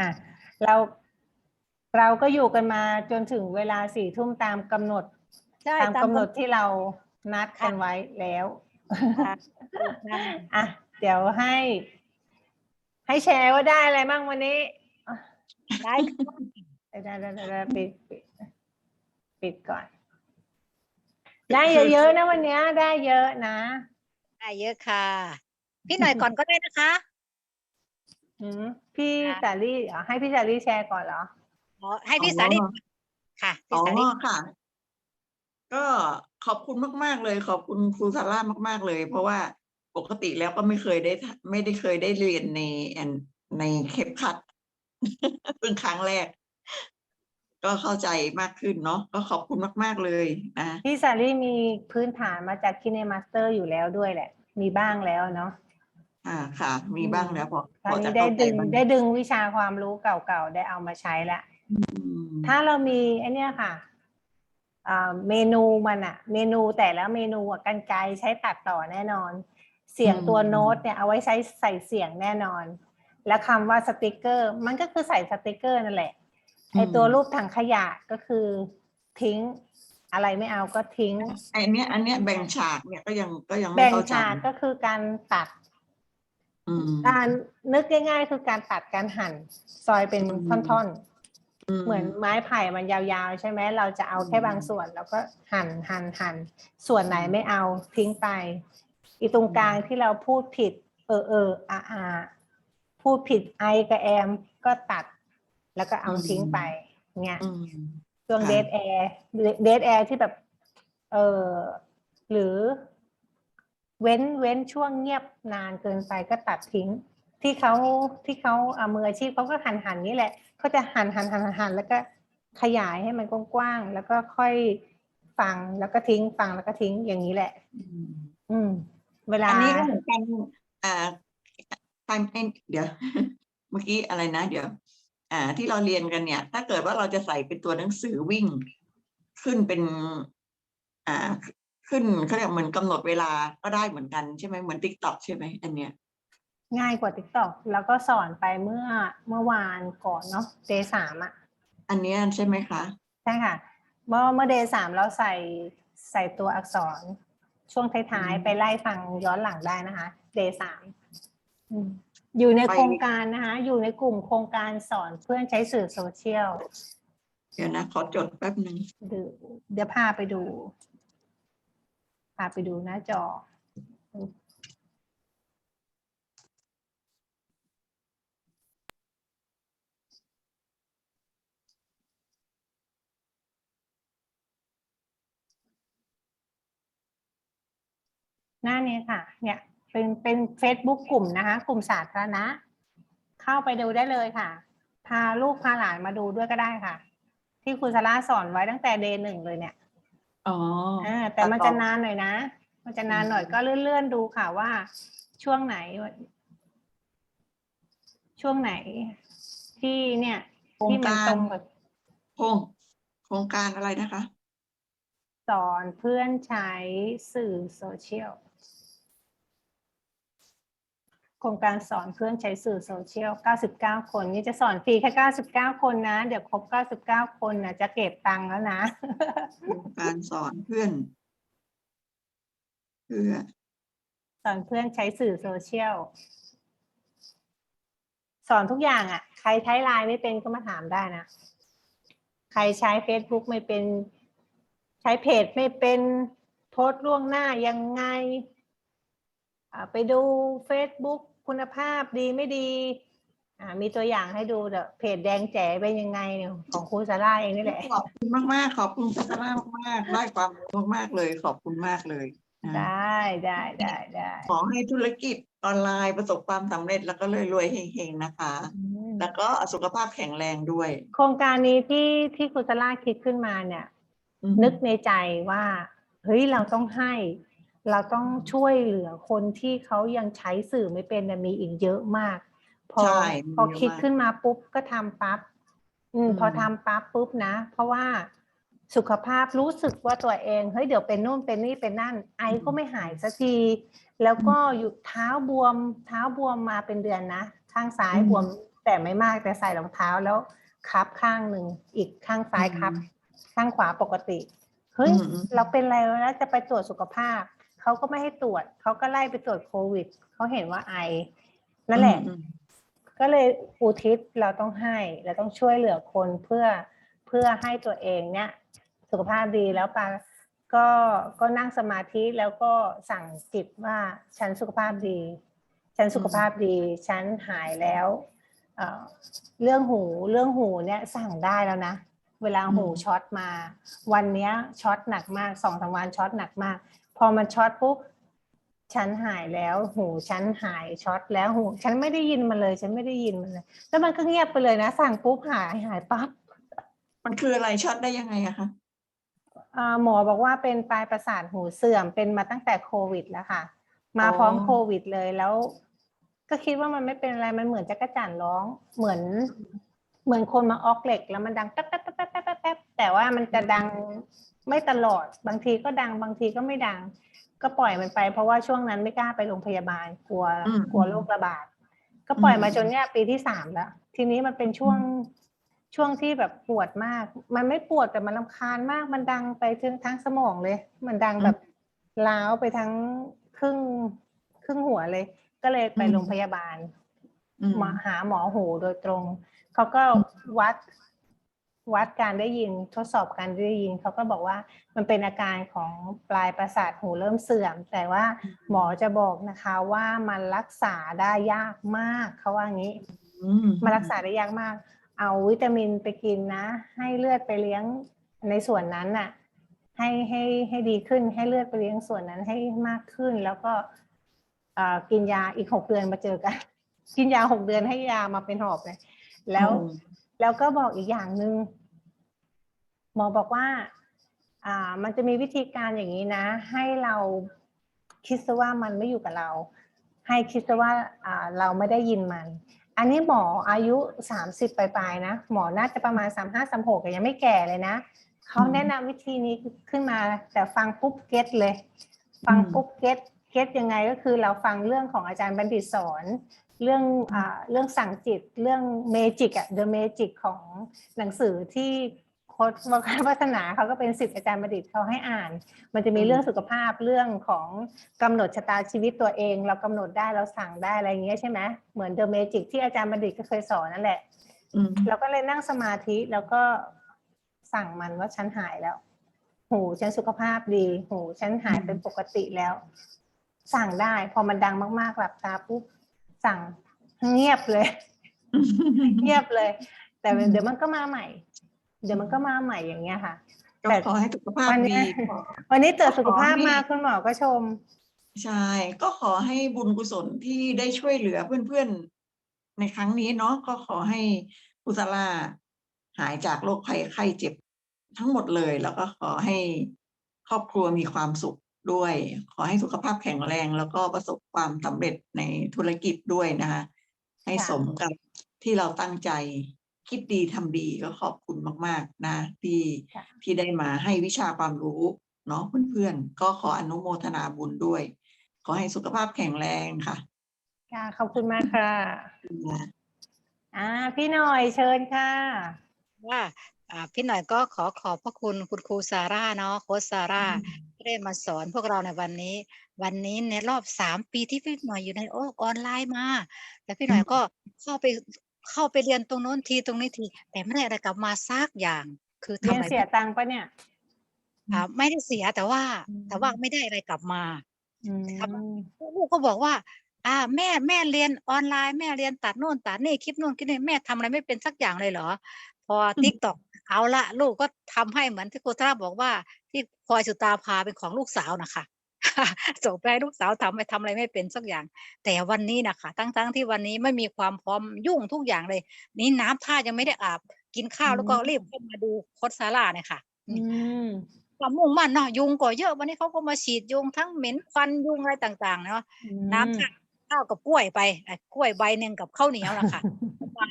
อะเราเราก็อยู่กันมาจนถึงเวลาสี่ทุ่มตามกำหนด ใช่ตามกำหนดกำที่เรานัดกันไว้แล้วค่ะค่ะอะเดี๋ยวให้ ให้แชร์ว่าได้อะไรบ้างวันนี้ ได้ได้ได้ได้ได้ปิดปิดปิดก่อน ได้เยอะๆนะวันเนี้ยได้เยอะนะได้เยอะค่ะ พี่หน่อยก่อนก็ได้นะคะ อืมพี่ค่ะสาลี่เหรอให้พี่สาลี่แชร์ก่อนเหรออ๋อให้พี่สาลีค่ะอ๋พี่อสาลีค่ะ ก็ขอบคุณมาก ๆ เลย ขอบคุณครูซาร่ามาก ๆ เลย เพราะว่าปกติแล้วก็ไม่เคยได้ทำไม่ได้เคยได้เรียนในอันในเคปคัด เพิ่งครั้งแรก ก็เข้าใจมากขึ้นเนาะก็ขอบคุณมาก ๆ เลยนะพี่สาลี่มีพื้นฐานมาจากคินเนมาสเตอร์อยู่แล้วด้วยแหละ มีบ้างแล้วเนาะ อ่าค่ะ มีบ้างแล้วพอคราวพอจะนี้ได้เข้าใจดึงบ้างได้ดึงวิชาความรู้เก่าๆ ได้เอามาใช้ละ อืมถ้าเรามีไอเนี้ยค่ะอ่าเมนูมันอะเมนูแต่ละเมนูอะกันไกรใช้ตัดต่อแน่นอน เสียงตัวโน้ตเนี่ยเอาไว้ใช้ใส่เสียงแน่นอน แล้วคำว่าสติกเกอร์ มันก็คือใส่สติกเกอร์นั่นแหละไอตัวรูปถังขยะก็คือทิ้ง อะไรไม่เอาก็ทิ้ง ไอันเนี้ยอันเนี้ยแบ่งฉากเนี่ยก็ยังก็ยังไม่แบ่งเข้าใจฉากก็คือการตัดอืม การนึกง่ายๆ คือการตัดการหั่นซอยเป็นอืมท่อนๆ เหมือนไม้ไผ่มันยาวๆ ใช่ไหมเราจะเอาแค่อืมบางส่วน แล้วก็หั่นหั่นหั่นส่วนไหนไม่เอาทิ้งไป อีตรงกลางที่เราพูดผิด เออเอออาอาพูดผิดไอกับแอมก็ตัด แล้วก็เอาทิ้งไปเนี่ยอืมช่วงค่ะเดทแอร์เดทแอร์ที่แบบ เออหรือ เว้นเว้นช่วงเงียบนานเกินไปก็ตัดทิ้ง ที่เขาที่เขาเอามืออาชีพเขาก็หันหันนี่แหละเขาจะหันหันหันหันหันแล้วก็ขยายให้มันกว้างๆแล้วก็ค่อยฟังแล้วก็ทิ้งฟังแล้วก็ทิ้งอย่างนี้แหละ อืมอืมเวลาอันนี้ก็เหมือนกันอ่า time เดี๋ยว เมื่อกี้อะไรนะ เดี๋ยว อ่า ที่เราเรียนกันเนี่ย ถ้าเกิดว่าเราจะใส่เป็นตัวหนังสือวิ่ง ขึ้นเป็น อ่า ขึ้นเขาเรียกเหมือนกำหนดเวลาก็ได้เหมือนกันใช่ไหมเหมือนติ๊กต็อกใช่ไหมอันเนี้ยง่ายกว่า TikTok แล้วก็สอนไปเมื่อเมื่อวานก่อนเนาะเดย์สามอะ อันเนี้ยใช่ไหมคะใช่ค่ะ เมื่อเมื่อเดย์สามเราใส่ใส่ตัวอักษร ช่วงท้ายอืมๆไปไล่ฟังย้อนหลังได้นะคะเดย์สามอยู่ในไปโครงการนะคะ อยู่ในกลุ่มโครงการสอนเพื่อนใช้สื่อโซเชียล เดี๋ยวนะ ขอจดแป๊บหนึ่งเดี๋ยวเดี๋ยวพาไปดูพา ไปดูหน้าจอ หน้านี้ค่ะ เนี่ยเป็นเป็น Facebook กลุ่มนะคะ กลุ่มสาธารณะ เข้าไปดูได้เลยค่ะ พาลูกพาหลานมาดูด้วยก็ได้ค่ะ ที่คุณสาราสอนไว้ตั้งแต่เดย์หนึ่งเลยเนี่ย อ๋ออ่าแต่มันจะนานหน่อยนะ มันจะนานหน่อยอืมก็เลื่อนๆดูค่ะว่า ช่วงไหน ช่วงไหน ที่เนี่ย โครงที่มันการ ตรงกับโครงโครงการอะไรนะคะ สอนเพื่อนใช้สื่อโซเชียล โครงการสอนเพื่อนใช้สื่อโซเชียล 99 คน นี่จะสอนฟรีแค่ 99 คนนะ เดี๋ยวครบ 99 คนนะจะเก็บตังค์แล้วนะ โครงการสอนเพื่อนเพื่อสอนเพื่อนใช้สื่อโซเชียล สอนทุกอย่างอะ่ะ ใครใช้ไลน์ไม่เป็นก็มาถามได้นะ ใครใช้ Facebook ไม่เป็น ใช้เพจไม่เป็นโพสต์ล่วงหน้ายังไงอ่าไปดู Facebook คุณภาพดีไม่ดี อ่า มีตัวอย่างให้ดูเดี๋ยวเพจแดงแจ๋เป็นยังไงเนี่ยของครูซาร่าเองนี่แหละ ขอบคุณมากมากๆขอบคุณพัฒนามากๆได้ความรู้มากๆเลย ขอบคุณมากเลยนะได้ได้ได้ได้ขอให้ธุรกิจออนไลน์ประสบความสำเร็จแล้วก็รวยๆเฮงๆนะคะ อืมแล้วก็สุขภาพแข็งแรงด้วยโครงการนี้ที่ที่ครูซาร่าคิดขึ้นมาเนี่ย อืมนึกในใจว่า เฮ้ยเราต้องให้ เราต้องช่วยเหลือคนที่เขายังใช้สื่อไม่เป็นน่ะมีอีกเยอะมาก พอใช่พอมีเยอะคิดมากขึ้นมาปุ๊บก็ทำปั๊บอืมอืมพอทำปั๊บปุ๊บนะ เพราะว่าสุขภาพรู้สึกว่าตัวเองเฮ้ยเดี๋ยวเป็นนู่นเป็นนี่เป็นนั่น ไอก็ไม่หายสักที แล้วก็อยู่เท้าบวมเท้าบวมมาเป็นเดือนนะข้างซ้ายบวมแต่ไม่มากแต่ใส่รองเท้าแล้วคับข้างหนึ่งอีกข้างซ้ายคับ ข้างขวาปกติเฮ้ยอืมอืมเราเป็นอะไรแล้วจะไปตรวจสุขภาพ เขาก็ไม่ให้ตรวจเขาก็ไล่ไปตรวจโควิดเขาเห็นว่าไอนั่นแหละอืมก็เลยอุทิศเราต้องให้เราต้องช่วยเหลือคนเพื่อเพื่อให้ตัวเองเนี่ย สุขภาพดีแล้วปาก็ก็นั่งสมาธิแล้วก็สั่งจิตว่าฉันสุขภาพดี ฉันสุขภาพดี ฉันหายแล้วเอ่อเรื่องหูเรื่องหูเนี่ยสั่งได้แล้วนะ เวลาหูอืมช็อตมา วันเนี้ยช็อตหนักมากสองสามวันช็อตหนักมาก พอมันช็อตปุ๊บฉันหายแล้ว หูฉันหายช็อตแล้วหูฉันไม่ได้ยินมันเลย ฉันไม่ได้ยินมันเลยแล้วมันก็เงียบไปเลยนะ สั่งปุ๊บหายหายปั๊บมันคืออะไรช็อตได้ยังไงอะคะอ่าหมอบอกว่าเป็นปลายประสาทหูเสื่อมเป็นมาตั้งแต่โควิดแล้วค่ะ มาพร้อมโควิดเลยแล้ว ก็คิดว่ามันไม่เป็นอะไรมันเหมือนจักรจั่นร้องเหมือน เหมือนคนมาออกเหล็ก แล้วมันดังแป๊บแป๊บแป๊บแป๊บแป๊บแป๊บแป๊บแต่ว่ามันจะดังไม่ตลอด บางทีก็ดังบางทีก็ไม่ดัง ก็ปล่อยมันไป เพราะว่าช่วงนั้นไม่กล้าไปโรงพยาบาลกลัวอืมกลัวโรคระบาด ก็ปล่อยมาอืมจนเนี่ยปีที่สามแล้ว ทีนี้มันเป็นช่วงช่วงที่แบบปวดมาก มันไม่ปวดแต่มันรำคาญมาก มันดังไปถึงทั้งสมองเลย มันดังแบบล้าวไปทั้งครึ่งครึ่งหัวเลย ก็เลยไปอืมโรงพยาบาลอืมมาหาหมอหูโดยตรง เขาก็วัดวัดการได้ยินทดสอบการได้ยินเขาก็บอกว่ามันเป็นอาการของปลายประสาทหูเริ่มเสื่อม แต่ว่าหมอจะบอกนะคะว่ามันรักษาได้ยากมากเขาว่างี้อืมมารักษาได้ยากมาก เอาวิตามินไปกินนะ ให้เลือดไปเลี้ยงในส่วนนั้นน่ะ ให้ให้ให้ดีขึ้นให้เลือดไปเลี้ยงส่วนนั้นให้มากขึ้น แล้วก็เอ่อกินยาอีกหกเดือนมาเจอกัน กินยาหกเดือนให้ยามาเป็นหอบเลย แล้วอืมแล้วก็บอกอีกอย่างหนึ่งหมอบอกว่า อ่า มันจะมีวิธีการอย่างนี้นะ ให้เราคิดซะว่ามันไม่อยู่กับเรา ให้คิดซะว่าอ่าเราไม่ได้ยินมัน อันนี้หมออายุสามสิบปลายๆนะหมอน่าจะประมาณสามห้าสามหกยังไม่แก่เลยนะเขาแนะนำวิธีนี้ขึ้นมา แต่ฟังปุ๊บเก็ตเลย ฟังปุ๊บเก็ตเก็ตยังไงก็คือเราฟังเรื่องของอาจารย์บัณฑิตสอน เรื่องอ่าเรื่องสั่งจิตเรื่องเมจิกอะ The Magic ของหนังสือที่โค้ดวัฒนาเขาก็เป็นสิทธิ์อาจารย์บัณฑิตเขาให้อ่าน มันจะมีอืมเรื่องสุขภาพเรื่องของกำหนดชะตาชีวิตตัวเอง เรากำหนดได้เราสั่งได้อะไรอย่างเงี้ยใช่ไหมเหมือน The Magic ที่อาจารย์บัณฑิตก็เคยสอนนั่นแหละอืมเราก็เลยนั่งสมาธิแล้วก็สั่งมันว่าฉันหายแล้วหูฉันสุขภาพดีหูฉันหายเป็นปกติแล้ว สั่งได้พอมันดังมากๆหลับตาปุ๊บ สั่งเงียบเลย เงียบเลย แต่อืมเดี๋ยวมันก็มาใหม่ เดี๋ยวมันก็มาใหม่อย่างเงี้ยค่ะก็แต่ขอให้สุขภาพวันเนี้ดียวันนี้เจอสุขภาพขอให้มากคุณหมอก็ชม ใช่ ก็ขอให้บุญกุศลที่ได้ช่วยเหลือเพื่อนๆ ในครั้งนี้เนาะก็ขอให้อุสลาหายจากโรคภัยไข้เจ็บทั้งหมดเลย แล้วก็ขอให้ครอบครัวมีความสุข ด้วย ขอให้สุขภาพแข็งแรงแล้วก็ประสบความสำเร็จในธุรกิจด้วยนะคะ ให้ค่ะสมกับที่เราตั้งใจคิดดีทำดีก็ขอบคุณมาก ๆ นะที่ค่ะที่ได้มาให้วิชาความรู้เนาะเพื่อนๆ ก็ขออนุโมทนาบุญด้วย ขอให้สุขภาพแข็งแรงค่ะ ค่ะ ขอบคุณมากค่ะนะอ่าพี่หน่อยเชิญค่ะว่าอ่าพี่หน่อยก็ขอขอบพระคุณคุณครูซาร่าเนาะโค้ชซาร่าที่ ได้มาสอนพวกเราในวันนี้ วันนี้ในรอบสามปีที่พี่หน่อยอยู่ในโลกออนไลน์มาแล้วพี่หน่อยก็เข้าไปเข้าไปเรียนตรงโน้นทีตรงนี้ที แต่ไม่ได้อะไรกลับมาซักอย่าง คือเรีทำยนไมเสียตังค์ปะเนี่ยอ่าไม่ได้เสียแต่ว่าอืมแต่ว่าไม่ได้อะไรกลับมาอืมลูกก็บอกว่า อ่า แม่แม่เรียนออนไลน์แม่เรียนตัดโน่นตัดนี่คลิปโน่นคลิปนี่แม่ทำอะไรไม่เป็นสักอย่างเลยเหรอ พอติ๊กตอก เอาละลูกก็ทำให้เหมือนที่โคตราบอกว่า ที่พลอยสุตาพาเป็นของลูกสาวนะคะส่งไปให้ลูกสาวทำไปทำอะไรไม่เป็นสักอย่าง แต่วันนี้นะคะทั้งทั้งที่วันนี้ไม่มีความพร้อมยุ่งทุกอย่างเลย นี่น้ำท่ายังไม่ได้อาบกินข้าวแล้วก็รีบเข้ามาดูโคตซาร่าเนี่ยค่ะอืมความมุ่งมั่นเนาะยุงก็เยอะ วันนี้เขาก็มาฉีดยุงทั้งเหม็นควันยุงอะไรต่างๆเนาะน้ำท่าข้าวกับกล้วยไปอะกล้วยใบหนึ่งกับข้าวเหนียวนะคะมา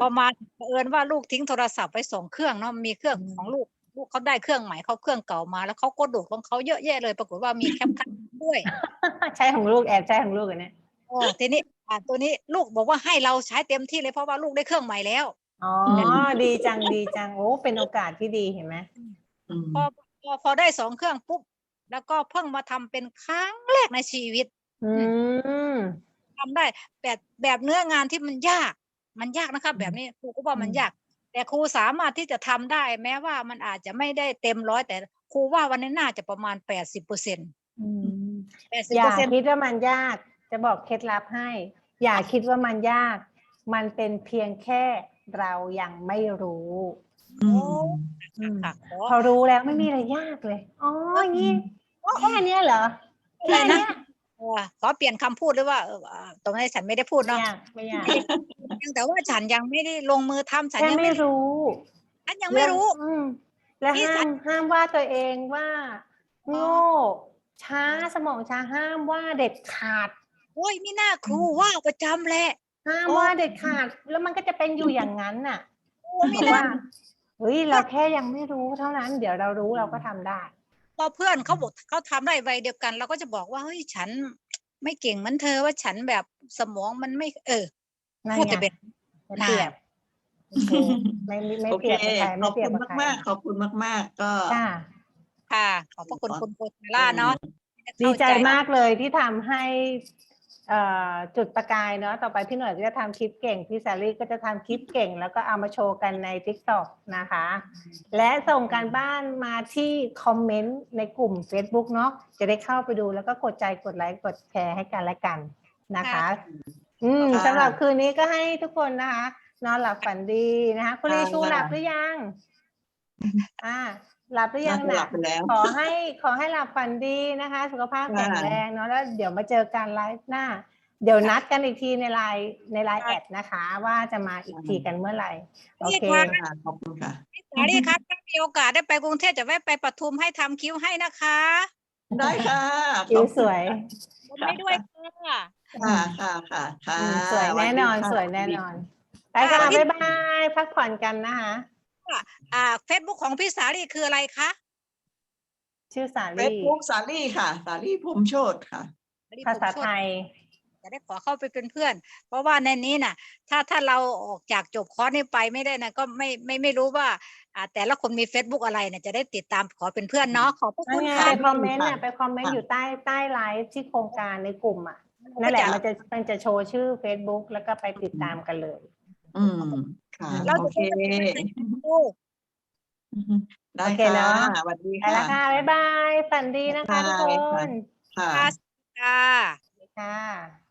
พอมา เผอิญว่าลูกทิ้งโทรศัพท์ไว้สองเครื่องเนาะมีเครื่องอืมของลูกลูกเขาได้เครื่องใหม่เขาเครื่องเก่ามา แล้วเขาก็โดดของเขาเยอะแยะเลย ปรากฏว่ามีแคปคันด้วยใช่ของลูกแอบใช่ของลูกอันเนี้ยโอ้ทีนี้อ่าตัวนี้ลูกบอกว่าให้เราใช้เต็มที่เลยเพราะว่าลูกได้เครื่องใหม่แล้วอ๋อดีจังดีจังโอ้เป็นโอกาสที่ดีเห็นไหมอืมพอพอพอได้สองเครื่องปุ๊บแล้วก็เพิ่งมาทำเป็นครั้งแรกในชีวิต อืมทำได้แบบแบบเนื้องานที่มันยาก มันยากนะครับ แบบนี้ครูก็ว่ามันอืมยาก แต่ครูสามารถที่จะทำได้ แม้ว่ามันอาจจะไม่ได้เต็มร้อยแต่ครูว่าวันนี้น่าจะประมาณแปดสิบเปอร์เซ็นต์อืมแปดสิบอเปย่าอร์เซ็นต์คิดว่ามันยากจะบอกเคล็ดลับให้ อย่าคิดว่ามันยาก มันเป็นเพียงแค่เรายังไม่รู้อืมอืมค่ะขอพอรู้แล้วไม่มีอะไรยากเลยอ๋ออย่างงี้แค่เนี้ยเหรออะไรแค่นะเนี้ยเออขอเปลี่ยนคำพูดเลยว่าเอออ่าตรงนี้ฉันไม่ได้พูดไม่เนาะยากไม่ยากเพียงแต่ว่าฉันยังไม่ได้ลงมือทำฉันแค่ยังไม่ไม่รู้ฉันยังไม่รู้ อืมและนี่ห้าฉัมนห้ามว่าตัวเองว่า โง่ช้าสมองช้าห้ามว่าเด็ดขาดโอ้ยไม่น่าครูว่าประจำแหละห้ามโอ้ว่าเด็ดขาด แล้วมันก็จะเป็นอยู่อย่างนั้นน่ะโอ้ไม่บอกน่าว่าเฮ้ยเราแค่ยังไม่รู้เท่านั้น เดี๋ยวเรารู้เราก็ทำได้พอเพื่อนเขาบอกเขาทำได้วัยเดียวกัน เราก็จะบอกว่าเฮ้ยฉันไม่เก่งเหมือนเธอว่าฉันแบบสมองมันไม่ เออ นั่นพูดไงแต่เป็นไม่เปรียบโอ้โหไม่ไม่ไม่โอเปเครียบกับใครขไม่อบเปรียคุบณกับใครมากๆขอบคุณมาก ๆ ก็จ้าค่ะ ขอบพระคุณขอคุณโพธาร่าเนาะดีใจเข้มากเลยที่ทำให้เอ่อจุดประกายเนาะต่อไปพี่หน่อยก็จะทำคลิปเก่ง พี่สาลีก็จะทำคลิปเก่ง แล้วก็เอามาโชว์กันใน t ิ k t o k นะคะ และส่งการบ้านมาที่คอมเมนต์ในกลุ่ม Facebook เนาะจะได้เข้าไปดูแล้วก็กดใจกดไลค์กดแชร์ให้กันและกันนะคะ อืมค่ะสำหรับคืนนี้ก็ให้ทุกคนนะคะ นอนหลับฝันดีนะคะคุณลีค่ะชูหลับหรือยัง อ่า หลับหรือยัน่างจะหลันะบไปแล้วขอให้ขอให้หลับฝันดีนะคะ สุขภาพค่ะแข็งแรงเนาะแล้วเดี๋ยวมาเจอกันไลฟ์หน้า เดี๋ยวนัดกันอีกทีในไลน์ในไลน์แอดนะคะ ว่าจะมาอีกทีกันเมื่อไหร่โอเคนี่ค่ะค่ะขอบคุณค่ะสาลีครับถ้ามีโอกาสได้ไปกรุงเทพจะแวะไปปทุมให้ทำคิ้วให้นะคะ ได้ค่ะคิ้วสวยผมไม่ด้วยค่ะ ค่ะค่ะค่ะค่ะอืมสวยแน่นอนค่ะสวยแน่นอน ไปค่ะค่ะ บ๊ายบาย พักผ่อนกันนะคะอ่าเฟซบุ๊กของพี่สาลีคืออะไรคะ ชื่อสาเฟซลี่บุ๊กสาลี่ค่ะ สาลี่พรหมโชตค่ะ ภาษาไทย จะได้ขอเข้าไปเป็นเพื่อน เพราะว่าในนี้น่ะ ถ้าถ้าเราออกจากจบคอร์สนี้ไปไม่ได้นะก็ไม่ไม่ไม่รู้ว่าอ่าแต่ละคนมี Facebook อะไรเนี่ยจะได้ติดตามขอเป็นเพื่อนเนาะขอบพระนั่คุนณไงค่ะไปคอมเมนต์น่ะค่ะไปคอมเมนต์ค่ะอยู่ใต้ใต้ไลฟ์ที่โครงการในกลุ่มอะนั่นแหละมันจะมันจะโชว์ชื่อ Facebook แล้วก็ไปติดตามกันเลย อืมค่ะเราโอจะเคลูกได้โอเคค่ะเนอะสวัสดีไปแล้วค่ะค่ะ บ๊ายบาย ฝันดีนะคะทุกคบ๊ายบายค่ะนค่ะ ค่ะค่ะ